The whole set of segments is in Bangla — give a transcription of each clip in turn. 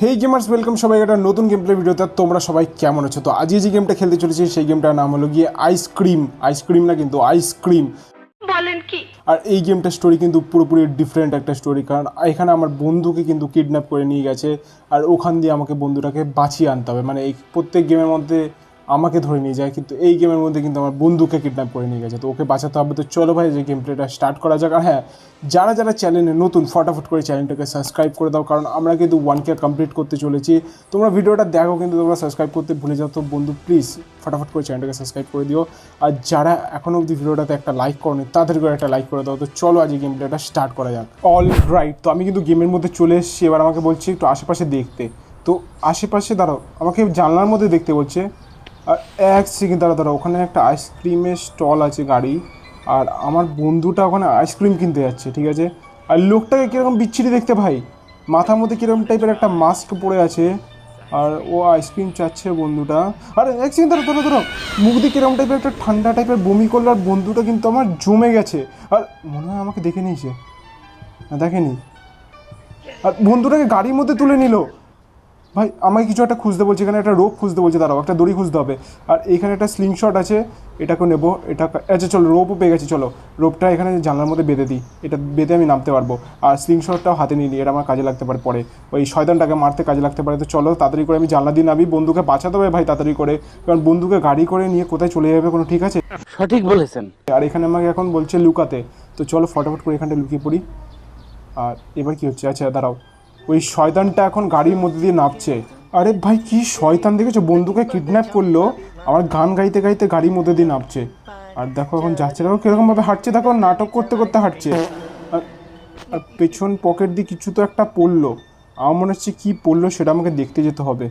হেই গেমার্স ওয়েলকাম সবাই একটা নতুন গেম প্লে ভিডিওতে। তোমরা সবাই কেমন আছো? তো আজকে যে গেমটা খেলতে চলেছি সেই গেমটার নাম হলো গিয়ে আইসক্রিম আইসক্রিম না কিন্তু আইসক্রিম বলেন কি? আর এই গেমটার স্টোরি কিন্তু পুরোপুরি ডিফারেন্ট একটা স্টোরি কারণ এখানে আমার বন্ধুকে কিন্তু কিডন্যাপ করে নিয়ে গেছে আর ওখান দিয়ে আমাকে বন্ধুটাকে বাঁচিয়ে আনতে হবে। মানে এই প্রত্যেক গেমের মধ্যে আমাকে ধরে নিয়ে যায়, কিন্তু এই গেমের মধ্যে কিন্তু আমার বন্ধুকে কিডন্যাপ করে নিয়ে গেছে। তো ওকে বাঁচাতে হবে। তো চলো ভাই, যে গেম প্লেটা স্টার্ট করা যাক। আর হ্যাঁ যারা যারা চ্যানেলে নতুন, ফটাফট করে চ্যানেলটাকে সাবস্ক্রাইব করে দাও, কারণ আমরা কিন্তু ওয়ান কে কমপ্লিট করতে চলেছি। তোমরা ভিডিওটা দেখো, কিন্তু তোমরা সাবস্ক্রাইব করতে ভুলে যাও। তো বন্ধু প্লিজ ফটাফট করে চ্যানেলটাকে সাবস্ক্রাইব করে দিও। আর যারা এখনও অবধি ভিডিওটাতে একটা লাইক করনি, তাদের করে একটা লাইক করে দাও। তো চলো আজ গেম প্লেটা স্টার্ট করা যাক। অল রাইট তো আমি কিন্তু গেমের মধ্যে চলে এসেছি। এবার আমাকে বলছি একটু আশেপাশে দেখতে। তো আশেপাশে দাঁড়াও, আমাকে জানলার মধ্যে দেখতে বলছে। এক সেকেন্ড দাঁড়া দাঁড়া ওখানে একটা আইসক্রিমের স্টল আছে গাড়ি, আর আমার বন্ধুটা ওখানে আইসক্রিম কিনতে যাচ্ছে, ঠিক আছে? আর লোকটাকে কীরকম বিচ্ছিরি দেখতে ভাই? মাথার মধ্যে কীরকম টাইপের একটা মাস্ক পরে আছে, আর ও আইসক্রিম চাচ্ছে বন্ধুটা। আর, এক সেকেন্ড দাঁড়া ধরো ধরো মুখ দিয়ে কীরকম টাইপের একটা ঠান্ডা টাইপের বমি করল, আর বন্ধুটা কিন্তু আমার জমে গেছে। আর মনে হয় আমাকে দেখে নিয়েছে দেখেনি? আর বন্ধুটাকে গাড়ির মধ্যে তুলে নিল। ভাই আমাকে কিছু একটা খুঁজতে বলছে এখানে একটা রোপ খুঁজতে বলছে দাঁড়াও একটা দড়ি খুঁজতে হবে। আর এখানে একটা স্লিং শট আছে এটাকে নেব এটা আচ্ছা চলো রোপও পেয়ে গেছি চলো। রোপটা এখানে জানলার মধ্যে বেঁধে দিই এটা বেঁধে আমি নামতে পারব। আর স্লিং শটটাও হাতে নিয়ে নিই এটা আমার কাজে লাগতে পারে পরে। ওই শয়তানটাকে মারতে কাজে লাগতে পারে তো চলো তাড়াতাড়ি করে আমি জানলা দিয়ে নামি বন্ধুকে বাঁচাতে হবে ভাই তাড়াতাড়ি করে। কারণ বন্ধুকে গাড়ি করে নিয়ে কোথায় চলে যাবে কোনো ঠিক আছে? সঠিক বলেছেন। আর এখানে আমাকে এখন বলছে লুকাতে তো চলো ফটাফট করে এখানটা লুকিয়ে পড়ি। আর এবার কি হচ্ছে? আচ্ছা দাঁড়াও। ওই শয়তানটা এখন গাড়ির মধ্যে দিয়ে নামছে। আরে ভাই, কি শয়তান দেখেছ? বন্ধুকে কিডন্যাপ করল আমার গান গাইতে গাইতে গাড়ির মধ্যে দিয়ে নামছে। আর দেখো এখন যাচ্ছে। দেখো কিরকমভাবে হাঁটছে। দেখো নাটক করতে করতে হাঁটছে। আর পেছন পকেট দিয়ে কিছু তো একটা পড়ল। আমার মনে হচ্ছে কী পড়ল সেটা আমাকে দেখতে যেতে হবে।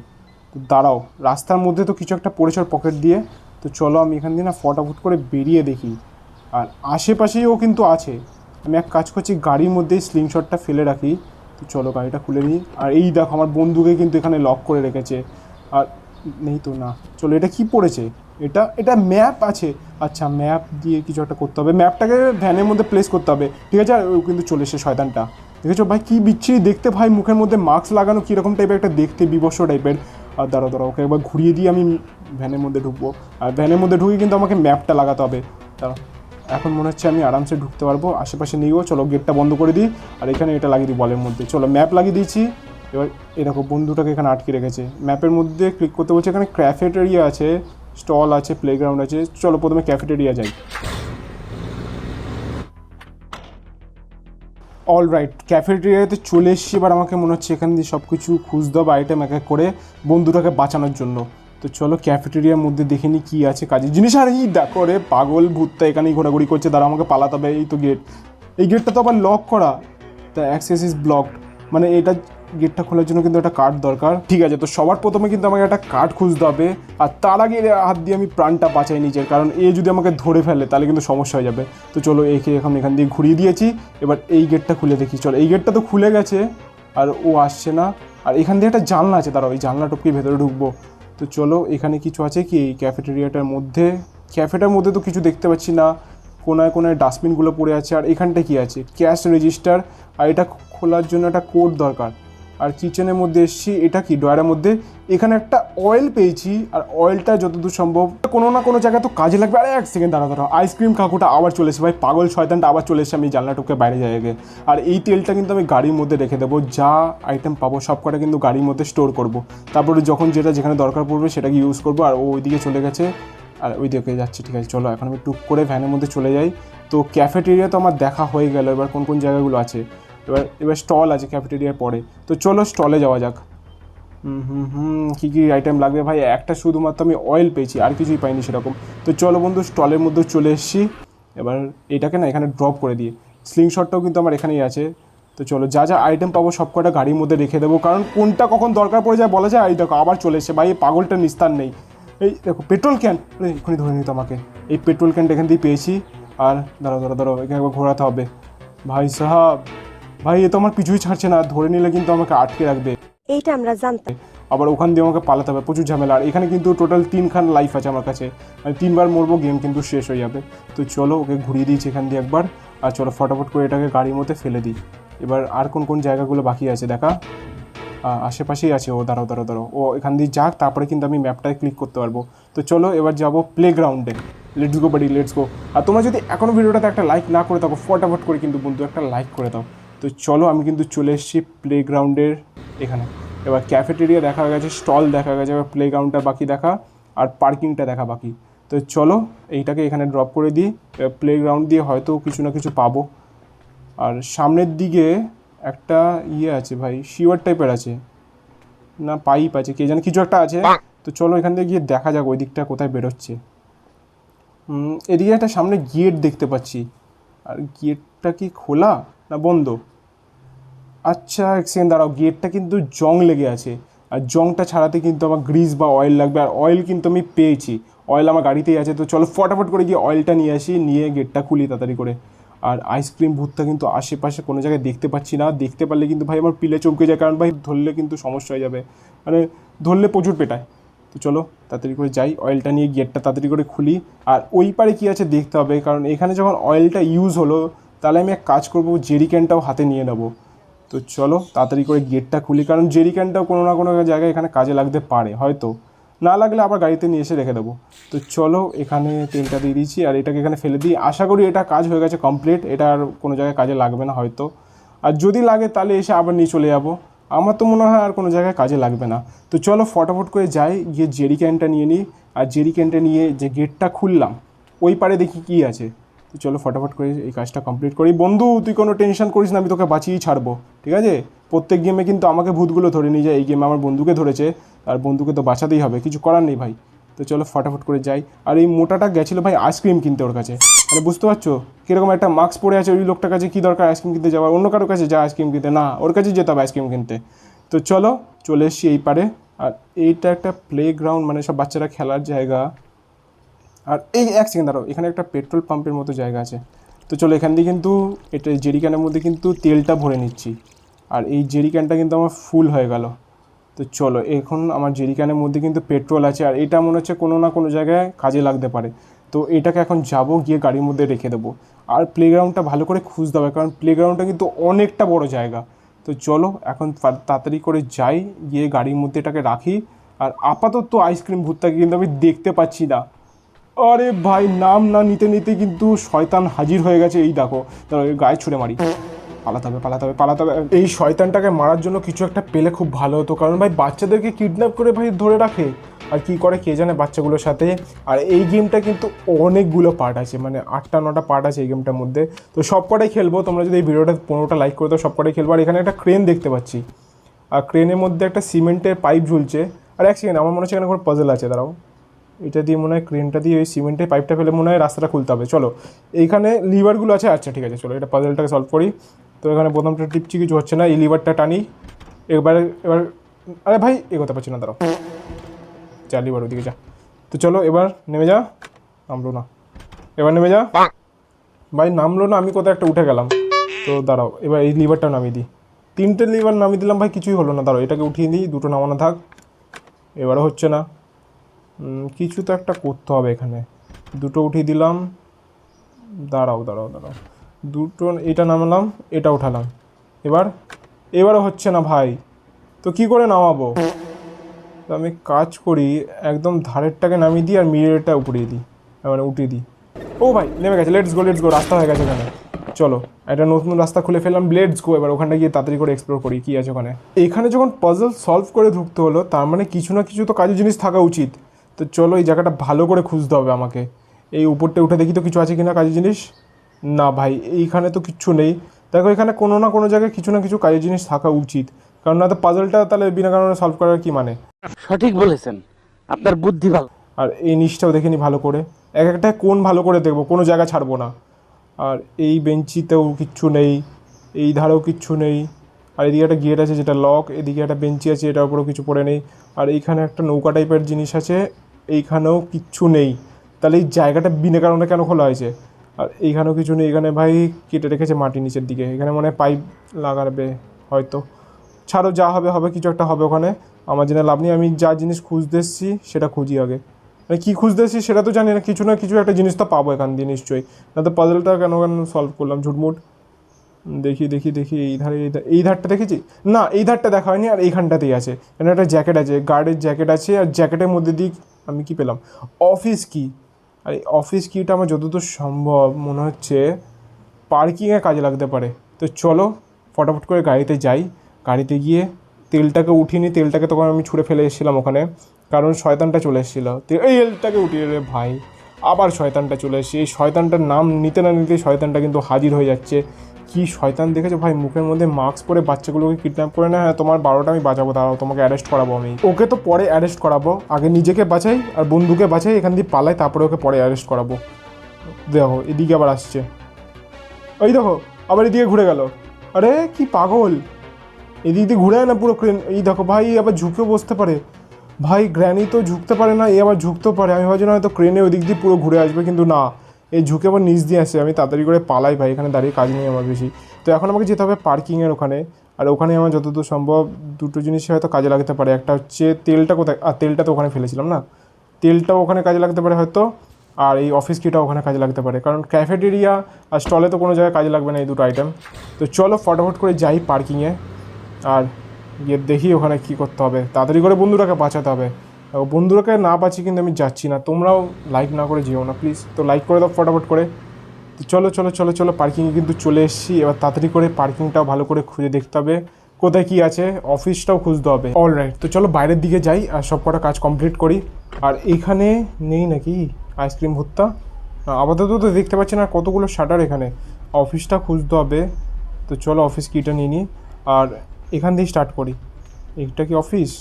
তো দাঁড়াও, রাস্তার মধ্যে তো কিছু একটা পড়েছে পকেট দিয়ে। তো চলো আমি এখান দিয়ে না ফটাফট করে বেরিয়ে দেখি। আর আশেপাশেই ও কিন্তু আছে। আমি এক কাজ করছি, গাড়ির মধ্যেই স্লিংশটটা ফেলে রাখি। তো চলো গাড়িটা খুলে নিই। আর এই দেখো, আমার বন্ধুকে কিন্তু এখানে লক করে রেখেছে। আর নেই তো, না। চলো, এটা কি পড়েছে? এটা এটা ম্যাপ আছে। আচ্ছা ম্যাপ দিয়ে কিছু একটা করতে হবে। ম্যাপটাকে ভ্যানের মধ্যে প্লেস করতে হবে। ঠিক আছে? আর ও কিন্তু চলে এসে শয়তানটা। দেখেছ ভাই, কী বিচ্ছিরি দেখতে ভাই, মুখের মধ্যে মাস্ক লাগানো, কীরকম টাইপের একটা দেখতে বিবস্ব টাইপের আর দাঁড়া দাঁড়া ওকে একবার ঘুরিয়ে দিয়ে আমি ভ্যানের মধ্যে ঢুকবো। আর ভ্যানের মধ্যে ঢুকে কিন্তু আমাকে ম্যাপটা লাগাতে হবে। দাঁড়া এখন মনে হচ্ছে আমি আরামসে ঢুকতে পারব। আশেপাশে নিয়েও চলো গেটটা বন্ধ করে দিই। আর এখানে এটা লাগিয়ে দিই বলের মধ্যে। চলো ম্যাপ লাগিয়ে দিয়েছি। এবার এরকম বন্ধুটাকে এখানে আটকে রেখেছে। ম্যাপের মধ্যে ক্লিক করতে বলছে এখানে ক্যাফেটেরিয়া আছে স্টল আছে প্লেগ্রাউন্ড আছে। চলো প্রথমে ক্যাফেটেরিয়া যাই। অল রাইট ক্যাফেটেরিয়াতে চলে এসেছি। এবার আমাকে মনে হচ্ছে এখান দিয়ে সব কিছু খুঁজতে হবে আইটেম এক এক করে বন্ধুটাকে বাঁচানোর জন্য। তো চলো ক্যাফেটেরিয়ার মধ্যে দেখে নিই কী আছে। কাজের জিনিস আর এই দেখো রে, পাগল ভূতটা এখানেই ঘোরাঘুরি করছে তারা আমাকে পালাতে হবে, এই তো গেট এই গেটটা তো আবার লক করা। দ্য অ্যাক্সেস ইজ ব্লকড মানে এটা গেটটা খোলার জন্য কিন্তু একটা কার্ড দরকার। ঠিক আছে, তো সবার প্রথমে কিন্তু আমাকে একটা কার্ড খুঁজতে হবে। আর তার আগে হাত দিয়ে আমি প্রাণটা বাঁচাই নিজের, কারণ এ যদি আমাকে ধরে ফেলে, তাহলে কিন্তু সমস্যা হয়ে যাবে। তো চলো একে এখন এখান দিয়ে ঘুরিয়ে দিয়েছি। এবার এই গেটটা খুলে দেখি। চলো, এই গেটটা তো খুলে গেছে, আর ও আসছে না। আর এখান দিয়ে একটা জানলা আছে তারা ওই জানলা টপকে ভেতরে ঢুকবো। তো চলো, এখানে কিছু আছে কি? এই ক্যাফেটেরিয়াটার মধ্যে ক্যাফেটার মধ্যে তো কিছু দেখতে পাচ্ছি না। কোনায় কোনায় ডাস্টবিনগুলো পড়ে আছে। আর এখানটা কি আছে? ক্যাশ রেজিস্টার আর এটা খোলার জন্য একটা কোড দরকার। আর কিচেনের মধ্যে এসছি, এটা কি ডয়ারের মধ্যে। এখানে একটা অয়েল পেয়েছি, আর অয়েলটা যতদূর সম্ভব, কোনো না কোনো জায়গায় তো কাজে লাগবে। আরে, এক সেকেন্ড দাঁড়া দাঁড়া আইসক্রিম কাকুটা আবার চলে এসে ভাই, পাগল শয়তানটা আবার চলে এসে আমি জানলা টুকে বাইরে আগে। আর এই তেলটা কিন্তু আমি গাড়ির মধ্যে রেখে দেবো। যা আইটেম পাবো, সব কটা কিন্তু গাড়ির মধ্যে স্টোর করব। তারপরে যখন যেটা যেখানে দরকার পড়বে, সেটাকে ইউজ করব। আর ও ওইদিকে চলে গেছে। আর ওই দিকে যাচ্ছি, ঠিক আছে, চলো, এখন আমি টুক করে ভ্যানের মধ্যে চলে যাই। তো ক্যাফেটেরিয়া তো আমার দেখা হয়ে গেল। এবার কোন কোন জায়গাগুলো আছে? এবার এবার স্টল আছে ক্যাফেটেরিয়ার পরে। তো চলো স্টলে যাওয়া যাক। হুম হুম হুম, কী কী আইটেম লাগবে ভাই? একটা শুধুমাত্র আমি অয়েল পেয়েছি, আর কিছুই পাইনি সেরকম। তো চলো বন্ধু স্টলের মধ্যে চলে এসেছি। এবার এটাকে না এখানে ড্রপ করে দিয়ে। স্লিং শটটাও কিন্তু আমার এখানেই আছে। তো চলো, যা যা আইটেম পাবো, সব কটা গাড়ির মধ্যে রেখে দেবো। কারণ কোনটা কখন দরকার পড়ে যায় বলা যায়? এই দেখো, আবার চলে এসে ভাই, এই পাগলটা নিস্তার নেই। এই দেখো পেট্রোল ক্যান এক্ষুনি ধরে নিত আমাকে এই পেট্রোল ক্যানটা এখান দিয়ে পেয়েছি। আর দাঁড়াও দাঁড়াও দাঁড়াও এখানে একবার ঘোরাতে হবে। ভাই সাহাব ভাই এ তো আমার পিছুই ছাড়ছে না ধরে নিলে কিন্তু আমাকে আটকে রাখবে। এইটা আমরা জানতাম। আবার ওখান দিয়ে আমাকে পালাতে হবে প্রচুর ঝামেলা। আর এখানে কিন্তু টোটাল তিনখান লাইফ আছে আমার কাছে। মানে তিনবার মরবো গেম কিন্তু শেষ হয়ে যাবে। তো চলো ওকে ঘুরিয়ে দিয়েছি এখান দিয়ে একবার। আর চলো ফটাফট করে এটাকে গাড়ির মধ্যে ফেলে দিই। এবার আর কোন কোন জায়গাগুলো বাকি আছে দেখা? আশেপাশেই আছে ও দাঁড়াও দাঁড়াও দাঁড়াও। ও এখান দিয়ে যাক তারপরে কিন্তু আমি ম্যাপটায় ক্লিক করতে পারব। তো চলো এবার যাব প্লে গ্রাউন্ডে লেটস গো বাড়ি লেটস গো আর তোমরা যদি এখনও ভিডিওটাতে একটা লাইক না করে থাকো ফটাফট করে কিন্তু বন্ধু একটা লাইক করে দাও। তো চলো আমি কিন্তু চলে এসেছি প্লে গ্রাউন্ডের এখানে। এবার ক্যাফেটেরিয়া দেখা গেছে স্টল দেখা গেছে, এবার প্লে গ্রাউন্ডটা বাকি দেখা, আর পার্কিংটা দেখা বাকি। তো চলো এইটাকে এখানে ড্রপ করে দিই প্লে গ্রাউন্ড দিয়ে হয়তো কিছু না কিছু পাবো। আর সামনের দিকে একটা ইয়ে আছে ভাই শিওর টাইপের আছে। না পাইপ আছে, কে জানে, কিছু একটা আছে। তো চলো এখান থেকে গিয়ে দেখা যাক ওই দিকটা কোথায় বেরোচ্ছে। এদিকে একটা সামনে গেট দেখতে পাচ্ছি। আর গেটটা কি খোলা না বন্ধ? আচ্ছা এক সেকেন্ড দাঁড়াও গেটটা কিন্তু জং লেগে আছে। আর জংটা ছাড়াতে কিন্তু আমার গ্রিজ বা অয়েল লাগবে, আর অয়েল কিন্তু আমি পেয়েছি। অয়েল আমার গাড়িতেই আছে, তো চলো ফটাফট করে গিয়ে অয়েলটা নিয়ে আসি, নিয়ে গেটটা খুলি তাড়াতাড়ি করে। আর আইসক্রিম ভূতটা কিন্তু আশেপাশে কোনো জায়গায় দেখতে পাচ্ছি না। দেখতে পারলে কিন্তু ভাই আমার পিলে চমকে যায়, কারণ ভাই ধরলে কিন্তু সমস্যা হয়ে যাবে। মানে ধরলে প্রচুর পেটায়। তো চলো তাড়াতাড়ি করে যাই অয়েলটা নিয়ে গেটটা তাড়াতাড়ি করে খুলি। আর ওই পারে কী আছে দেখতে হবে, কারণ এখানে যখন অয়েলটা ইউজ হলো, তাহলে আমি এক কাজ করব জেরিক্যানটাও হাতে নিয়ে নেব। তো চলো, তাড়াতাড়ি করে গেটটা খুলি, কারণ জেরিক্যানটাও কোনো না কোনো জায়গায় এখানে কাজে লাগতে পারে, হয়তো। না লাগলে আবার গাড়িতে নিয়ে এসে রেখে দেবো। তো চলো, এখানে তেলটা দিয়ে দিয়েছি, আর এটাকে এখানে ফেলে দিই। আশা করি এটা কাজ হয়ে গেছে কমপ্লিট এটা আর কোনো জায়গায় কাজে লাগবে না হয়তো। আর যদি লাগে, তাহলে এসে আবার নিয়ে চলে যাব। আমার তো মনে হয় আর কোনো জায়গায় কাজে লাগবে না। তো চলো, ফটাফট করে যাই, গিয়ে জেরি ক্যানটা নিয়ে নিই। আর জেরি ক্যানটা নিয়ে যে গেটটা খুললাম, ওই পারে দেখি কী আছে। তো চলো ফটাফট করে এই কাজটা কমপ্লিট করি। বন্ধু, তুই কোনো টেনশন করিস না, আমি তোকে বাঁচিয়েই ছাড়বো, ঠিক আছে? প্রত্যেক গেমে কিন্তু আমাকে ভূতগুলো ধরে নিয়ে যায়, এই গেমে আমার বন্ধুকে ধরেছে, আর বন্ধুকে তো বাঁচাতেই হবে, কিছু করার নেই ভাই। তো চলো ফটাফট করে যাই। আর এই মোটাটা গেছিল ভাই আইসক্রিম কিনতে ওর কাছে। মানে বুঝতে পারছ? কীরকম একটা মাস্ক পরে আছে ওই লোকটার কাছে, কী দরকার আইসক্রিম কিনতে যাওয়ার? অন্য কারোর কাছে যা আইসক্রিম কিনতে, না, ওর কাছে যেতে হবে আইসক্রিম কিনতে। তো চলো, চলে এসছি এই পারে। আর এইটা একটা প্লে গ্রাউন্ড মানে সব বাচ্চারা খেলার জায়গা। আর এই এক সেকেন্ড দাঁড়াও, এখানে একটা পেট্রোল পাম্পের মতো জায়গা আছে। তো চলো এখান দিয়ে কিন্তু এটা জেরিক্যানের মধ্যে কিন্তু তেলটা ভরে নিচ্ছি। আর এই জেরিক্যানটা কিন্তু আমার ফুল হয়ে গেল। তো চলো, এখন আমার জেরিক্যানের মধ্যে কিন্তু পেট্রোল আছে, আর এটা মনে হচ্ছে কোনো না কোনো জায়গায় কাজে লাগতে পারে। তো এটাকে এখন যাব, গিয়ে গাড়ির মধ্যে রেখে দেবো। আর প্লেগ্রাউন্ডটা ভালো করে খুঁজতে হবে, কারণ প্লেগ্রাউন্ডটা কিন্তু অনেকটা বড় জায়গা। তো চলো, এখন তাড়াতাড়ি করে যাই, গিয়ে গাড়ির মধ্যে এটাকে রাখি। আর আপাতত আইসক্রিম ভূতটাকে কিন্তু আমি দেখতে পাচ্ছি না। আরে ভাই, নাম না নিতে নিতে কিন্তু শয়তান হাজির হয়ে গেছে। এই দেখো গায়ে ছুড়ে মারি। পালাতে হবে পালাতে হবে পালাতে হবে। এই শয়তানটাকে মারার জন্য কিছু একটা পেলে খুব ভালো হতো। কারণ ভাই, বাচ্চাদেরকে কিডন্যাপ করে ভাই ধরে রাখে। আর কি করে, কে জানে বাচ্চাগুলোর সাথে। আর এই গেমটা কিন্তু অনেকগুলো পার্ট আছে। মানে আটটা, নটা পার্ট আছে এই গেমটার মধ্যে। তো সব কটাই খেলব। তোমরা যদি এই ভিডিওটা পনেরোটা লাইক করে দাও, সব কটাই খেলব। আর এখানে একটা ক্রেন দেখতে পাচ্ছি। আর ক্রেনের মধ্যে একটা সিমেন্টের পাইপ ঝুলছে। আর এক সেকেন্ড আমার মনে হচ্ছে এখানে কোনো পাজল আছে, দাঁড়াও। এটা দিয়ে মনে হয় ক্রেনটা দিয়ে ওই সিমেন্টের পাইপটা ফেলে মনে হয় রাস্তাটা খুলতে হবে। চলো এইখানে লিভারগুলো আছে আচ্ছা ঠিক আছে চলো এটা পাজলটাকে সলভ করি। তো এখানে প্রথমটা টিপছি কিছু হচ্ছে না এই লিভারটা টানি। এবার এবার আরে ভাই এগোতে পারছি না দাঁড়াও। যা লিভার ওদিকে যা। তো চলো এবার নেমে যা। নামলো না। এবার নেমে যা। ভাই নামলো না আমি কোথাও একটা উঠে গেলাম। তো দাঁড়াও এবার এই লিভারটা নামিয়ে দিই। তিনটে লিভার নামিয়ে দিলাম ভাই কিছুই হলো না দাঁড়াও এটাকে উঠিয়ে দিই দুটো নামানো থাক। এবারও হচ্ছে না। কিছু তো একটা করতে হবে এখানে। দুটো উঠিয়ে দিলাম। দাঁড়াও দাঁড়াও দাঁড়াও। দুটো, এটা নামালাম, এটা উঠালাম। এবার, এবারও হচ্ছে না ভাই। তো কি করে নামাবো? তো আমি কাজ করি, একদম ধারেরটাকে নামিয়ে দিই আর মিরেরটা উপরিয়ে দিই। মানে উঠিয়ে দিই। ও ভাই, নেমে গেছে। লেটস গো লেটস গো রাস্তা হয়ে গেছে এখানে। চলো, একটা নতুন রাস্তা খুলে ফেললাম। লেটস গো এবার ওখানটা গিয়ে তাড়াতাড়ি করে এক্সপ্লোর করি, কী আছে ওখানে। এখানে যখন পাজল সলভ করে ঢুকতে হলো, তার মানে কিছু না কিছু তো কাজের জিনিস থাকা উচিত। তো চলো এই জায়গাটা ভালো করে খুঁজতে হবে আমাকে। এই উপরটা উঠে দেখি তো কিছু আছে কি না কাজের জিনিস? না ভাই এইখানে তো কিচ্ছু নেই। দেখো এখানে কোনো না কোনো জায়গায় কিছু না কিছু কাজের জিনিস থাকা উচিত। কারণ না তো পাজলটা তাহলে বিনা কারণে সলভ করার কি মানে? সঠিক বলেছেন। আপনার বুদ্ধি ভালো। আর এই নিচটাও দেখে নি ভালো করে। এক একটা কোন ভালো করে দেখব কোনো জায়গা ছাড়বো না। আর এই বেঞ্চিতেও কিচ্ছু নেই এই ধারেও কিচ্ছু নেই। আর এদিকে একটা গেট আছে যেটা লক এদিকে একটা বেঞ্চি আছে এটার উপরেও কিছু পড়ে নেই। আর এইখানে একটা নৌকা টাইপের জিনিস আছে এইখানেও কিচ্ছু নেই। তাহলে এই জায়গাটা বিনা কারণে কেন খোলা হয়েছে? আর এইখানেও কিছু নেই। এখানে ভাই কেটে রেখেছে মাটি নিচের দিকে। এখানে মনে হয় পাইপ লাগাবে হয়তো। ছাড়ো, যা হবে হবে, কিছু একটা হবে ওখানে। আমার জেনে লাভ নেই। আমি যা জিনিস খুঁজতে এসেছি, সেটা খুঁজি আগে। মানে কী খুঁজতে এসেছি সেটা তো জানি না। কিছু না কিছু একটা জিনিস তো পাবো এখান দিয়ে নিশ্চয়ই। না তো পাজলটা কেন কেন সলভ করলাম? ঝুটমুট। দেখি দেখি দেখি। এই ধারে, এই ধারটা দেখেছি? না, এই ধারটা দেখা হয়নি আর এইখানটাতেই আছে। এখানে একটা জ্যাকেট আছে। গার্ডের জ্যাকেট আছে আর জ্যাকেটের মধ্যে দিক আমি কি পেলাম? অফিস কি আর এই অফিস কিটা আমার যতদূর সম্ভব মনে হচ্ছে পার্কিংয়ে কাজে লাগতে পারে। তো চলো, ফটাফট করে গাড়িতে যাই। গাড়িতে গিয়ে তেলটাকে উঠিনি তেলটাকে তখন আমি ছুঁড়ে ফেলে এসেছিলাম ওখানে। কারণ শয়তানটা চলে এসেছিল। তেলটাকে উঠিয়ে রে ভাই। আবার শয়তানটা চলে এসেছে। এই শয়তানটার নাম নিতে না নিতে শয়তানটা কিন্তু হাজির হয়ে যাচ্ছে। কি শয়তান দেখেছ? ভাই, মুখের মধ্যে মাস্ক পরে বাচ্চাগুলোকে কিডন্যাপ করে না? হ্যাঁ তোমার বারোটা আমি বাঁচাবো, দাঁড়াও, তোমাকে অ্যারেস্ট করাবো আমি। ওকে তো পরে অ্যারেস্ট করাবো। আগে নিজেকে বাঁচাই আর বন্ধুকে বাঁচাই, এখান দিয়ে পালাই, তারপরে ওকে পরে অ্যারেস্ট করাবো। দেখো, এদিকে আবার আসছে। ওই দেখো, আবার এদিকে ঘুরে গেল। আরে, কি পাগল! এদিক দিয়ে ঘুরে না পুরো ক্রেন এই দেখো, ভাই আবার ঝুঁকেও বসতে পারে। ভাই গ্র্যানি তো ঝুঁকতে পারে না, এ আবার ঝুঁকতেও পারে। আমি ভাবছিলাম হয়তো ক্রেনে ওই দিক দিয়ে পুরো ঘুরে আসবে, কিন্তু না। এই ঝুঁকে আবার নিচ দিয়ে আসে, আমি তাড়াতাড়ি করে পালাই ভাই, এখানে দাঁড়িয়ে কাজ নেই আমার বেশি। তো এখন আমাকে যেতে হবে পার্কিংয়ের ওখানে, আর ওখানে আমার যতদূর সম্ভব দুটো জিনিসই হয়তো কাজে লাগতে পারে। একটা হচ্ছে তেলটা কোথায় আর তেলটা তো ওখানে ফেলেছিলাম না? তেলটাও ওখানে কাজে লাগতে পারে হয়তো, আর এই অফিস কিটাও ওখানে কাজে লাগতে পারে। কারণ ক্যাফেটেরিয়া আর স্টলে তো কোনো জায়গায় কাজে লাগবে না এই দুটো আইটেম তো চলো ফটাফট করে যাই পার্কিংয়ে আর গিয়ে দেখি ওখানে কী করতে হবে। তাড়াতাড়ি করে বন্ধুটাকে বাঁচাতে হবে। বন্ধুরাকে না বাঁচি কিন্তু আমি যাচ্ছি না। তোমরাও লাইক না করে যেও না প্লিজ তো লাইক করে দাও ফটাফট করে। তো চলো চলো চলো চলো পার্কিংয়ে কিন্তু চলে এসেছি। এবার তাড়াতাড়ি করে পার্কিংটাও ভালো করে খুঁজে দেখতে হবে। কোথায় কি আছে? অফিসটাও খুঁজতে হবে। অল রাইট তো চলো বাইরের দিকে যাই আর সব কটা কাজ কমপ্লিট করি। আর এখানে নেই নাকি আইসক্রিম ভর্তা আপাতত তো দেখতে পাচ্ছি না কতগুলো শাটার এখানে। অফিসটা খুঁজতে হবে। তো চলো অফিস কিটা নিয়ে নিই। আর এখান দিয়ে স্টার্ট করি। এটা কি অফিস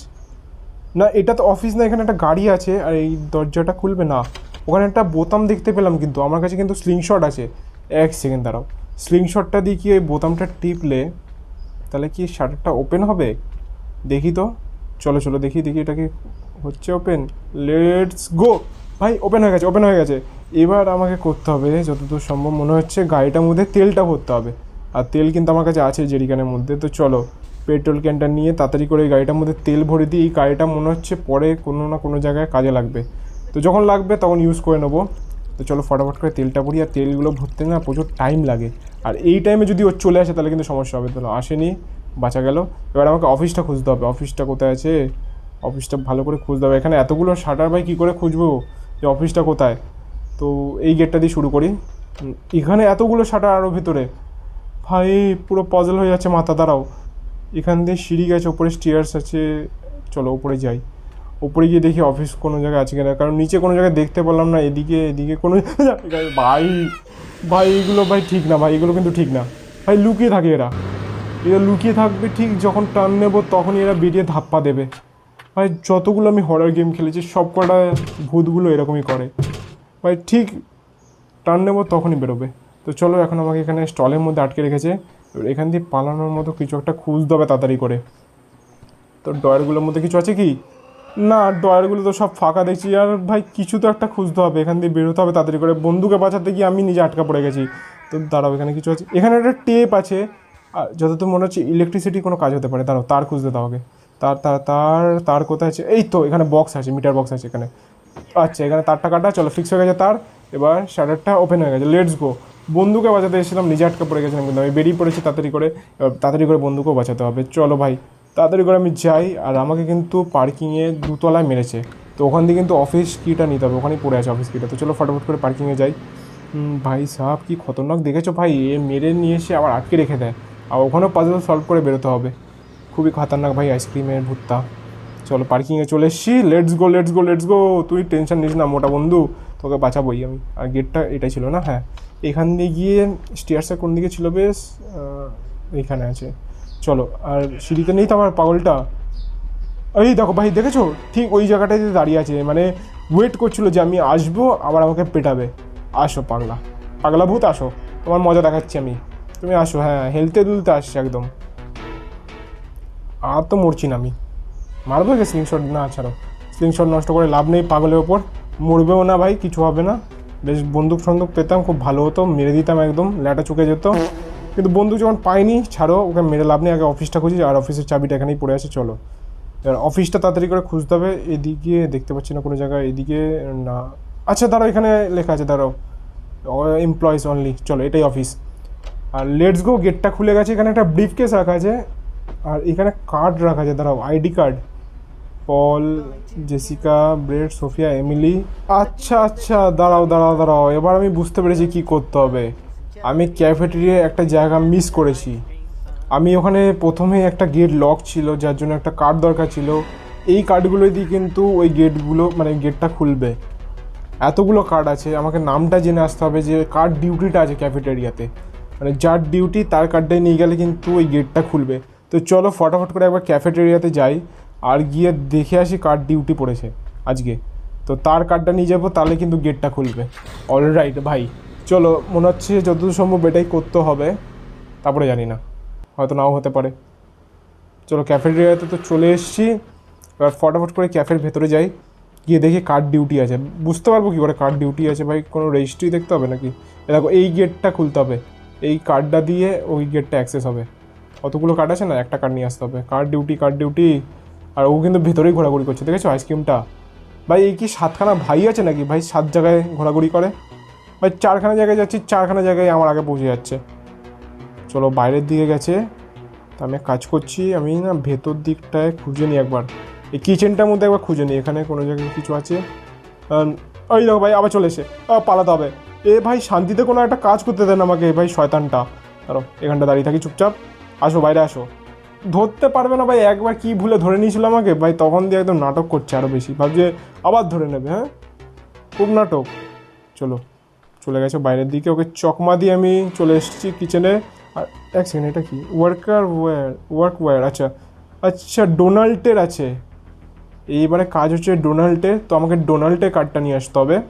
না, এটা তো অফিস না, এখানে একটা গাড়ি আছে, আর এই দরজাটা খুলবে না। ওখানে একটা বোতাম দেখতে পেলাম কিন্তু, আমার কাছে কিন্তু স্লিংশট আছে। এক সেকেন্ড দাঁড়াও। স্লিংশটটা দিয়ে কি ওই বোতামটা টিপলে তাহলে কি শাটারটা ওপেন হবে? দেখি তো। চলো চলো, দেখি দেখি এটা কি হচ্ছে ওপেন লেটস গো ভাই ওপেন হয়ে গেছে ওপেন হয়ে গেছে। এবার আমাকে করতে হবে, যতদূর সম্ভব মনে হচ্ছে গাড়িটার মধ্যে তেলটা ভরতে হবে। আর তেল কিন্তু আমার কাছে আছে জেরিকানের মধ্যে, তো চলো। পেট্রোল ক্যানটা নিয়ে তাড়াতাড়ি করে গাড়িটার মধ্যে তেল ভরে দিই এই গাড়িটা মনে হচ্ছে পরে কোনো না কোনো জায়গায় কাজে লাগবে। তো যখন লাগবে তখন ইউজ করে নেব। তো চলো ফটাফট করে তেলটা ভরি আর তেলগুলো ভরতে না প্রচুর টাইম লাগে। আর এই টাইমে যদি ও চলে আসে তাহলে কিন্তু সমস্যা হবে। তো আসেনি, বাঁচা গেল। এবার আমাকে অফিসটা খুঁজতে হবে। অফিসটা কোথায় আছে? অফিসটা ভালো করে খুঁজতে হবে। এখানে এতগুলো শাটার ভাই কী করে খুঁজবো যে অফিসটা কোথায়? তো এই গেটটা দিয়ে শুরু করি। এখানে এতগুলো শাটার আরও ভিতরে। ভাই, পুরো পজল হয়ে যাচ্ছে মাথা, দাঁড়াও। এখান দিয়ে সিঁড়ি গেছে, ওপরে স্টিয়ার্স আছে। চলো, ওপরে যাই। ওপরে গিয়ে দেখি অফিস কোনো জায়গায় আছে কিনা। কারণ নিচে কোনো জায়গায় দেখতে পারলাম না, এদিকে এদিকে কোনো ভাই ভাই, এগুলো ভাই ঠিক না, ভাই, এগুলো কিন্তু ঠিক না। ভাই, লুকিয়ে থাকে এরা। এরা লুকিয়ে থাকবে ঠিক যখন টার্ন নেব, তখনই এরা বেরিয়ে ধাপ্পা দেবে। ভাই, যতগুলো আমি হরার গেম খেলেছি, সব কটা ভূতগুলো এরকমই করে। ভাই, ঠিক টার্ন নেব, তখনই বেরোবে। তো চলো, এখন আমাকে এখানে স্টলের মধ্যে আটকে রেখেছে। এবার এখান দিয়ে পালানোর মতো কিছু একটা খুঁজতে হবে তাড়াতাড়ি করে। তো ডয়ারগুলোর মধ্যে কিছু আছে কি? না ডয়ারগুলো তো সব ফাঁকা দেখছি। আর ভাই, কিছু তো একটা খুঁজতে হবে। এখান দিয়ে বেরোতে হবে তাড়াতাড়ি করে। বন্ধুকে বাঁচাতে গিয়ে আমি নিজে আটকা পড়ে গেছি। তো দাঁড়াও, এখানে কিছু আছে। এখানে একটা টেপ আছে। আর যতদূর মনে হচ্ছে ইলেকট্রিসিটি কোনো কাজ হতে পারে। দাঁড়াও, তার খুঁজতে দাও আগে। তার তার তার তার কোথায় আছে? এই তো, এখানে বক্স আছে মিটার বক্স আছে এখানে। আচ্ছা এখানে তারটা কাটা, চলো ফিক্স হয়ে গেছে তার। এবার শাটারটা ওপেন হয়ে গেছে। লেটস গো বন্ধুকে বাঁচাতে এসেছিলাম, নিজে আটকা পড়ে গেছিলাম কিন্তু আমি বেরিয়ে পড়েছি তাড়াতাড়ি করে তাড়াতাড়ি করে বন্ধুকেও বাঁচাতে হবে। চলো ভাই, তাড়াতাড়ি করে আমি যাই আর আমাকে কিন্তু পার্কিংয়ে দুতলায় মেরেছে। তো ওখান দিয়ে কিন্তু অফিস কিটা নিতে হবে, ওখানেই পড়ে আছে অফিস কিটা তো চলো ফটাফট করে পার্কিংয়ে যাই। ভাই সাহেব, কি খতরনাক দেখেছ ভাই? এ মেরে নিয়ে এসে আবার আটকে রেখে দেয়। আর ওখানেও পাজল সলভ করে বেরোতে হবে। খুবই খতরনাক ভাই আইসক্রিমের ভুত্তা চলো পার্কিংয়ে চলে এসছি। Let's go let's go let's go তুই টেনশন নিস না মোটা বন্ধু, তোকে বাঁচাবোই আমি। আর গেটটা এটাই ছিল না? হ্যাঁ। এখান দিয়ে গিয়ে স্টিয়ার্সটা কোন দিকে ছিল বেশ এইখানে আছে। চলো, আর সিঁড়িতে নেই তো আমার পাগলটা? এই দেখো ভাই, দেখেছ? ঠিক ওই জায়গাটায় দাঁড়িয়ে আছে মানে ওয়েট করছিল যে আমি আসব, আবার আমাকে পেটাবে। আসো পাগলা। পাগলা ভূত, আসো। তোমার মজা দেখাচ্ছি আমি। তুমি আসো হ্যাঁ হেলতে দুলতে আসছে একদম। আর তো মরছি না আমি। মারবো কি? স্লিংশট না, ছাড়ো। স্লিংশট নষ্ট করে লাভ নেই পাগলের ওপর। মরবেও না ভাই, কিছু হবে না। বেশ বন্দুক সন্দুক পেতাম, খুব ভালো হতো, মেরে দিতাম একদম, ল্যাটা চুকে যেত। কিন্তু বন্দুক যখন পাইনি, ছাড়ো, ওকে মেরে লাভ নেই, আগে অফিসটা খুঁজি, আর অফিসের চাবিটা এখানেই পড়ে আছে, চলো। এবার অফিসটা তাড়াতাড়ি করে খুঁজতে হবে, এদিকে দেখতে পাচ্ছি না কোনো জায়গায়, এদিকে না। আচ্ছা দাঁড়াও, এখানে লেখা আছে, দাঁড়াও। এমপ্লয়িজ অনলি চলো, এটাই অফিস আর লেটস গো গেটটা খুলে গেছে, এখানে একটা ব্রিফ কেস রাখা আছে, আর এখানে কার্ড রাখা আছে, দাঁড়াও ID card Paul Jessica Brad Sophia Emily আচ্ছা আচ্ছা দাঁড়াও দাঁড়াও দাঁড়াও। এবার আমি বুঝতে পেরেছি কি করতে হবে। আমি ক্যাফেটেরিয়ায় একটা জায়গা মিস করেছি। আমি ওখানে প্রথমে একটা গেট লক ছিল, যার জন্য একটা কার্ড দরকার ছিল। এই কার্ডগুলো দিয়ে কিন্তু ওই গেটগুলো মানে গেটটা খুলবে। এতগুলো কার্ড আছে, আমাকে নামটা জেনে আসতে হবে যে কার ডিউটিটা আছে ক্যাফেটেরিয়াতে মানে যার ডিউটি, তার কার্ডটাই নিয়ে গেলে কিন্তু ওই গেটটা খুলবে। তো চলো, ফটাফট করে একবার ক্যাফেটেরিয়াতে যাই। আর গিয়ে দেখে আসি কার ডিউটি পড়েছে আজকে। তো তার কার্ডটা নিয়ে যাব, তাহলে কিন্তু গেটটা খুলবে। অলরাইট ভাই। চলো, মনে হচ্ছে যতদূর সম্ভব এটাই করতে হবে। তারপরে জানি না। হয়তো নাও হতে পারে। চলো ক্যাফেটেরিয়াতে তো চলে এসেছি। এবার ফটাফট করে ক্যাফের ভেতরে যাই। গিয়ে দেখি কার ডিউটি আছে। বুঝতে পারব কি করে কার ডিউটি আছে ভাই? কোনো রেজিস্ট্রি দেখতে হবে নাকি? দেখো, এই গেটটা খুলতে হবে। এই কার্ডটা দিয়ে ওই গেটটা অ্যাক্সেস হবে। কতগুলো কার্ড আছে না? একটা কার্ড নিয়ে আসতে হবে। কার ডিউটি কার ডিউটি আর ও কিন্তু ভেতরেই ঘোরাঘুরি করছে, দেখেছ? আইসক্রিমটা ভাই, এই কি সাতখানা ভাই আছে নাকি? ভাই, সাত জায়গায় ঘোরাঘুরি করে। ভাই, চারখানা জায়গায় যাচ্ছি, চারখানা জায়গায় আমার আগে পৌঁছে যাচ্ছে। চলো, বাইরের দিকে গেছে। তা আমি কাজ করছি, আমি না ভেতর দিকটায় খুঁজে নিই একবার। এই কিচেনটার মধ্যে একবার খুঁজে নিই, এখানে কোনো জায়গায় কিছু আছে? ওই দেখো ভাই, আবার চলে এসে। পালাতে হবে। এ ভাই, শান্তিতে কোনো একটা কাজ করতে দেন আমাকে ভাই, শয়তানটা। ধরো এখানটা দাঁড়িয়ে থাকি, চুপচাপ। আসো, বাইরে আসো। ধরতে পারবে না ভাই, একবার কি ভুলে ধরে নিয়েছিল আমাকে? ভাই, তখন দিয়ে একদম নাটক করছে আরও বেশি। ভাবছে আবার ধরে নেবে হ্যাঁ? খুব নাটক। চলো, চলে গেছে বাইরের দিকে। ওকে চকমা দিয়ে আমি চলে এসেছি কিচেনে আর এক সেকেন্ড এটা কি? ওয়ার্কার ওয়্যার ওয়ার্ক ওয়্যার আচ্ছা। আচ্ছা ডোনাল্টের আছে। এইবারে কাজ হচ্ছে ডোনাল্টের তো আমাকে ডোনাল্টের কার্ডটা নিয়ে আসতে হবে।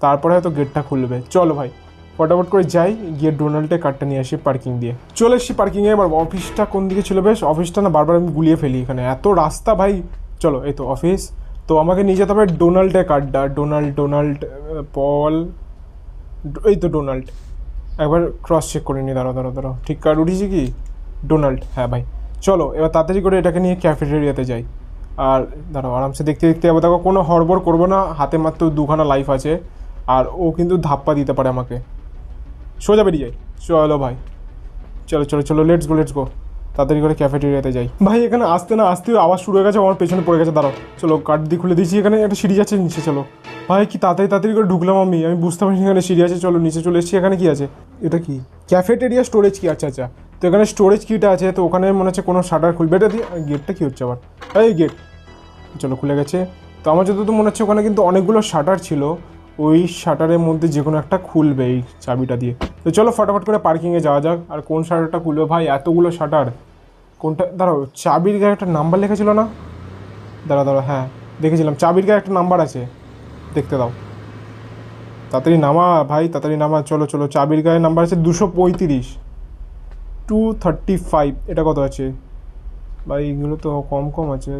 তারপরে হয়তো গেটটা খুলবে। চলো ভাই। ফটাফট করে যাই, গিয়ে ডোনাল্টের কার্ডটা নিয়ে আসি পার্কিং দিয়ে। চলে এসছি পার্কিংয়ে এবার অফিসটা কোন দিকে ছিল বেশ? অফিসটা না বারবার আমি গুলিয়ে ফেলি এখানে। এত রাস্তা ভাই। চলো, এই তো অফিস তো আমাকে নিয়ে যেতে হবে ডোনাল্টের কার্ডটা ডোনাল্ড ডোনাল্ড, পল। এই তো ডোনাল্ড। একবার ক্রস চেক করে নি দাঁড়াও দাঁড়াও দাঁড়াও। ঠিক কার্ড উঠেছি কি? ডোনাল্ড। হ্যাঁ ভাই। চলো, এবার তাড়াতাড়ি করে এটাকে নিয়ে ক্যাফেটেরিয়াতে যাই। আর দাঁড়াও, আরামসে দেখতে দেখতে যাব। দেখো, কোনো হড়বড় করব না। হাতে মাত্র দুখানা লাইফ আছে। আর ও কিন্তু ধাপ্পা দিতে পারে আমাকে। সোজা বেরিয়ে যাই। চলো ভাই। চলো চলো চলো লেটস গো লেটস গো তাড়াতাড়ি করে ক্যাফেটেরিয়াতে যাই। ভাই, এখানে আসতে না আসতে আবার শুরু হয়ে গেছে, আমার পেছনে পড়ে গেছে, দাঁড়াও। চলো কাঠ দিয়ে খুলে দিয়েছি, এখানে একটা সিঁড়ি আছে নিচে, চলো। ভাই, কি তাড়াতাড়ি তাড়াতাড়ি করে ঢুকলাম আমি। আমি বুঝতে পারিনি এখানে সিঁড়ি আছে, চলো, নিচে চলে এসেছি, এখানে কি আছে? এটা কি? ক্যাফেটেরিয়া স্টোরেজ কি আচ্ছা আচ্ছা। তো এখানে স্টোরেজ কিটা আছে, তো ওখানে মনে হচ্ছে কোনো শাটার খুলবে। এটা দিয়ে গেটটা কি হচ্ছে আবার? এই গেট চলো, খুলে গেছে। তো আমার যতদূর মনে হচ্ছে, ওখানে কিন্তু অনেকগুলো শাটার ছিল। ওই শাটারের মধ্যে যে কোনো একটা খুলবে এই চাবিটা দিয়ে। তো চলো ফটাফট করে পার্কিংয়ে যাওয়া যাক। আর কোন শাটারটা খুলবে? ভাই, এতগুলো শাটার। কোনটা? দাঁড়াও, চাবির গায়ে একটা নাম্বার লেখা ছিল না? দাঁড়া দাঁড়া হ্যাঁ দেখেছিলাম। চাবির গায়ে একটা নাম্বার আছে। দেখতে দাও। তাড়াতাড়ি নামা, ভাই, তাড়াতাড়ি নামা। চলো চলো, চাবির গায়ে নাম্বার আছে দুশো পঁয়ত্রিশ। টু থার্টি ফাইভ এটা কত আছে? ভাই, এগুলো তো কম কম আছে।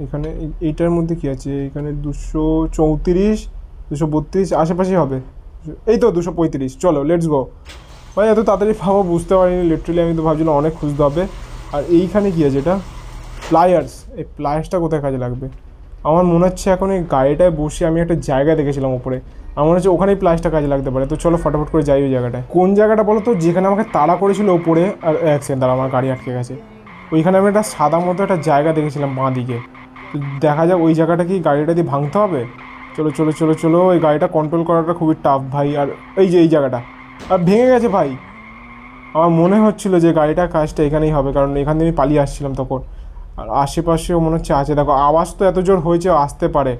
এখানে এই- এইটার মধ্যে কি আছে? এখানে দুশো চৌত্রিশ, দুশো বত্রিশ আশেপাশেই হবে। এই তো দুশো পঁয়ত্রিশ। চলো লেটস গো ভাই, এত তাড়াতাড়ি পাবো, বুঝতে পারিনি। লিটারালি আমি তো ভাবছিলাম অনেক খুঁজতে হবে। আর এইখানে কি আছে এটা? প্লায়ার্স এই প্লায়ার্সটা কোথায় কাজে লাগবে? আমার মনে হচ্ছে এখন এই গাড়িটায় বসে আমি একটা জায়গা দেখেছিলাম ওপরে আমার মনে হচ্ছে ওখানেই প্লাসটা কাজে লাগতে পারে। তো চলো, ফটাফট করে যাই ওই জায়গাটায়। কোন জায়গাটা বলো তো? যেখানে আমাকে তাড়া করেছিল ওপরে আর দাঁড়া আমার গাড়ি আটকে গেছে। ওইখানে আমি একটা সাদা মতো একটা জায়গা দেখেছিলাম বাঁ দিকে দেখা যাক ওই জায়গাটা কি গাড়িটা দিয়ে ভাঙতে হবে? চলো চলো চলো চলো ওই গাড়িটা কন্ট্রোল করাটা খুবই টাফ ভাই। আর এই যে, এই জায়গাটা। আর ভেঙে গেছে ভাই। আমার মনে হচ্ছিল যে গাড়িটা কাজটা এখানেই হবে, কারণ এখান থেকে আমি পালিয়ে আসছিলাম তখন। আর আশেপাশেও মনে হচ্ছে আছে। দেখো, আওয়াজ তো এত জোর হয়েছে, আসতে পারে।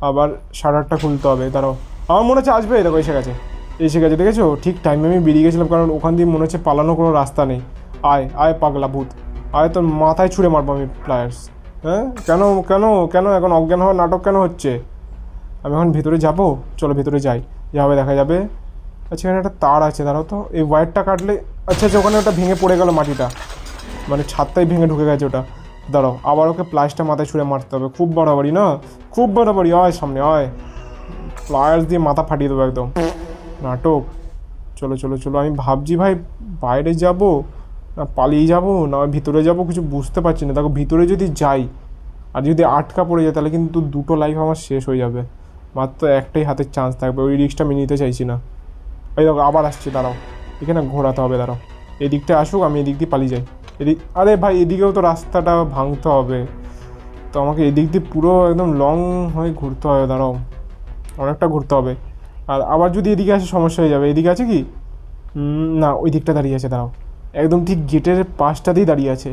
আবার শাটারটা খুলতে হবে, দাঁড়াও। আমার মনে হচ্ছে আসবে, দেখো, এসে গেছে। এসে গেছে, দেখেছ? ঠিক টাইমে আমি বেরিয়ে গেছিলাম, কারণ ওখান দিয়ে মনে হচ্ছে পালানোর কোনো রাস্তা নেই। আয় আয় পাগলা ভূত। আয়, তোর মাথায় ছুঁড়ে মারবো আমি প্লায়ার্স হ্যাঁ? কেন কেন কেন এখন অজ্ঞান হওয়ার নাটক কেন হচ্ছে? আমি এখন ভিতরে যাব, চলো ভিতরে যাই। যাবে দেখা যাবে। আচ্ছা এখানে একটা তার আছে, দাঁড়াও তো। এই ওয়্যারটা কাটলে আচ্ছা আচ্ছা ওখানে ওটা ভেঙে পড়ে গেল মাটিটা। মানে ছাদটাই ভেঙে ঢুকে গেছে ওটা। দাঁড়াও, আবার ওকে প্লাসটা মাথায় ছুঁড়ে মারতে হবে। খুব বাড়াবাড়ি না? খুব বাড়াবাড়ি হয় সামনে হয় প্লায়ার্স দিয়ে মাথা ফাটিয়ে দেবো একদম। নাটক। চলো চলো চলো, আমি ভাবছি ভাই বাইরে যাব। না, পালিয়ে যাব, না ভিতরে যাব, কিছু বুঝতে পারছি না। দেখো, ভিতরে যদি যাই, আর যদি আটকা পড়ে যায়, তাহলে কিন্তু দুটো লাইফ আমার শেষ হয়ে যাবে। মাত্র একটাই হাতের চান্স থাকবে, ওই রিক্সটা আমি নিতে চাইছি না। এই দেখো, আবার আসছে, দাঁড়াও। এখানে ঘোরাতে হবে, দাঁড়াও। এদিকটা আসুক, আমি এদিক দিয়ে পালিয়ে যাই। এদিক, আরে ভাই, এদিকেও তো রাস্তাটা ভাঙতে হবে। তো আমাকে এদিক দিয়ে পুরো একদম লং হয়ে ঘুরতে হবে, দাঁড়াও। অনেকটা ঘুরতে হবে। আর আবার যদি এদিকে আসে, সমস্যা হয়ে যাবে। এদিকে আছে কি? না, ওই দিকটা দাঁড়িয়ে আছে, দাঁড়াও। একদম ঠিক গেটের পাশটাতেই দাঁড়িয়ে আছে।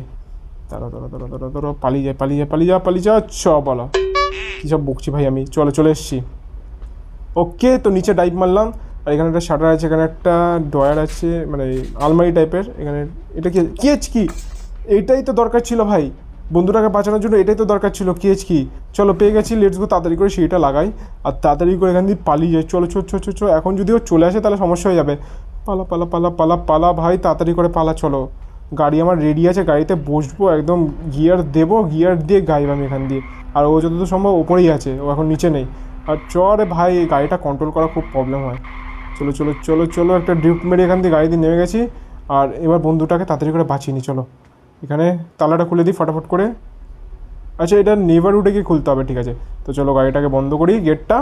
দাঁড়াও দাঁড়াও দাঁড়াও দাঁড়াও দাঁড়াও, পালিয়ে যায় পালিয়ে যায়, পালিয়ে যা পালিয়ে যা চ, বলো। কী সব বকছি ভাই আমি? চলো, চলে এসছি। ওকে, তো নিচে ডাইভ মারলাম। আর এখানে একটা শাটার আছে, এখানে একটা ডয়ার আছে মানে আলমারি টাইপের এখানে এটা কি কি আছে কি? এইটাই তো দরকার ছিল ভাই। বন্ধুটাকে বাঁচানোর জন্য এটাই তো দরকার ছিল কি কি? চলো, পেয়ে গেছি লেটস গো তাড়াতাড়ি করে সেইটা লাগাই। আর তাড়াতাড়ি করে এখান দিয়ে পালিয়ে যাই। চলো, চো চো চো চো, এখন যদি ও চলে আসে, তাহলে সমস্যা হয়ে যাবে। পালা পালা পালা পালা পালা, ভাই, তাড়াতাড়ি করে পালা, চলো। গাড়ি আমার রেডি আছে, গাড়িতে বসবো, একদম গিয়ার দেবো গিয়ার দিয়ে গাইব আমি এখান দিয়ে। আর ও যতদূর সম্ভব ওপরেই আছে, ও এখন নিচে নেই। আর চরে ভাই গাড়িটা কন্ট্রোল করা খুব প্রবলেম হয়। চলো চলো চলো চলো, একটা ড্রিফট মেরে এখান দিয়ে গাড়ি দিয়ে নেমে গেছি। আর এবার বন্ধুটাকে তাড়াতাড়ি করে বাঁচিয়ে নি চলো। এখানে তালাটা খুলে দিই ফটাফট করে। আচ্ছা এটা নেভারহুডে গিয়ে খুলতে হবে, ঠিক আছে। তো চলো গাড়িটাকে বন্ধ করি গেটটা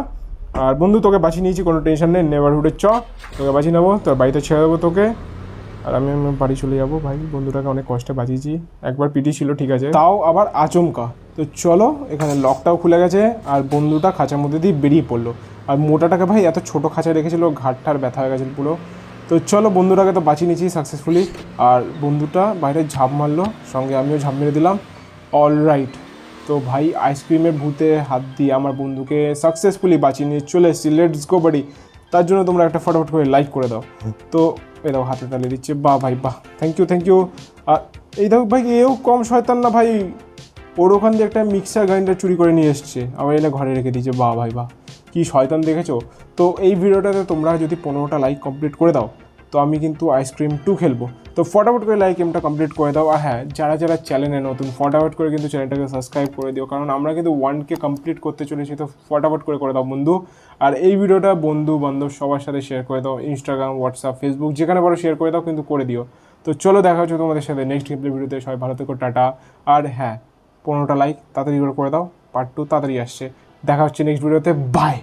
আর বন্ধু, তোকে বাঁচিয়ে নিয়েছি, কোনো টেনশন নেই নেভারহুডের চ, তোকে বাঁচিয়ে নেব, তোর বাড়িতে ছেড়ে দেবো তোকে। আর আমি আমার বাড়ি চলে যাব ভাই, বন্ধুটাকে অনেক কষ্টে বাঁচিয়েছি। একবার পিটি ছিল, ঠিক আছে। তাও আবার আচমকা। তো চলো, এখানে লকটাও খুলে গেছে, আর বন্ধুটা খাঁচার মধ্যে দিয়ে বেরিয়ে পড়ল। আর মোটাটাকে ভাই, এত ছোট খাঁচায় রেখেছিল ঘাটটার ব্যথা হয়ে গেছিল পুরো। তো চলো, বন্ধুটাকে তো বাঁচিয়ে নিয়েছি সাকসেসফুলি আর বন্ধুটা বাইরে ঝাঁপ মারলো, সঙ্গে আমিও ঝাঁপ মেরে দিলাম। অল রাইট তো ভাই আইসক্রিমের ভূতে হাত দিয়ে আমার বন্ধুকে সাকসেসফুলি বাঁচিয়ে নিয়ে চলে এসেছি। লেটস গো বাড়ি তার জন্য তোমরা একটা ফটাফট করে লাইক করে দাও। তো এই দাও হাতে তালে দিচ্ছে। বাহ ভাই বাহ। থ্যাংক ইউ থ্যাংক ইউ আর এই দেখো ভাই এও কম শয়তান না ভাই। ওর ওখান দিয়ে একটা মিক্সার গ্রাইন্ডার চুরি করে নিয়ে এসছে। আবার এনে ঘরে রেখে দিয়েছে। বাহ ভাই বাহ। কী শয়তান দেখেছ? তো এই ভিডিওটাতে তোমরা যদি পনেরোটা লাইক কমপ্লিট করে দাও তো আমি কিন্তু আইসক্রিম টু খেলব। তো ফটাফট করে লাইক এমটা কমপ্লিট করে দাও। আর হ্যাঁ যারা যারা চ্যানেলে নতুন ফটাফট করে কিন্তু চ্যানেলটাকে সাবস্ক্রাইব করে দিও। কারণ আমরা কিন্তু ওয়ানকে কমপ্লিট করতে চলেছি, তো ফটাফট করে করে দাও বন্ধু। আর এই ভিডিওটা বন্ধু বান্ধব সবার সাথে শেয়ার করে দাও। ইনস্টাগ্রাম হোয়াটসঅ্যাপ ফেসবুক যেখানে পারো শেয়ার করে দাও, কিন্তু করে দিও। তো চলো দেখা হচ্ছে তোমাদের সাথে নেক্সট গেমপ্লে ভিডিওতে। সবাই ভালো থেকো, টাটা। আর হ্যাঁ পনেরোটা লাইক তাড়াতাড়ি করে করে দাও। পার্ট টু তাড়াতাড়ি আসছে। দেখা হচ্ছে নেক্সট ভিডিওতে বাই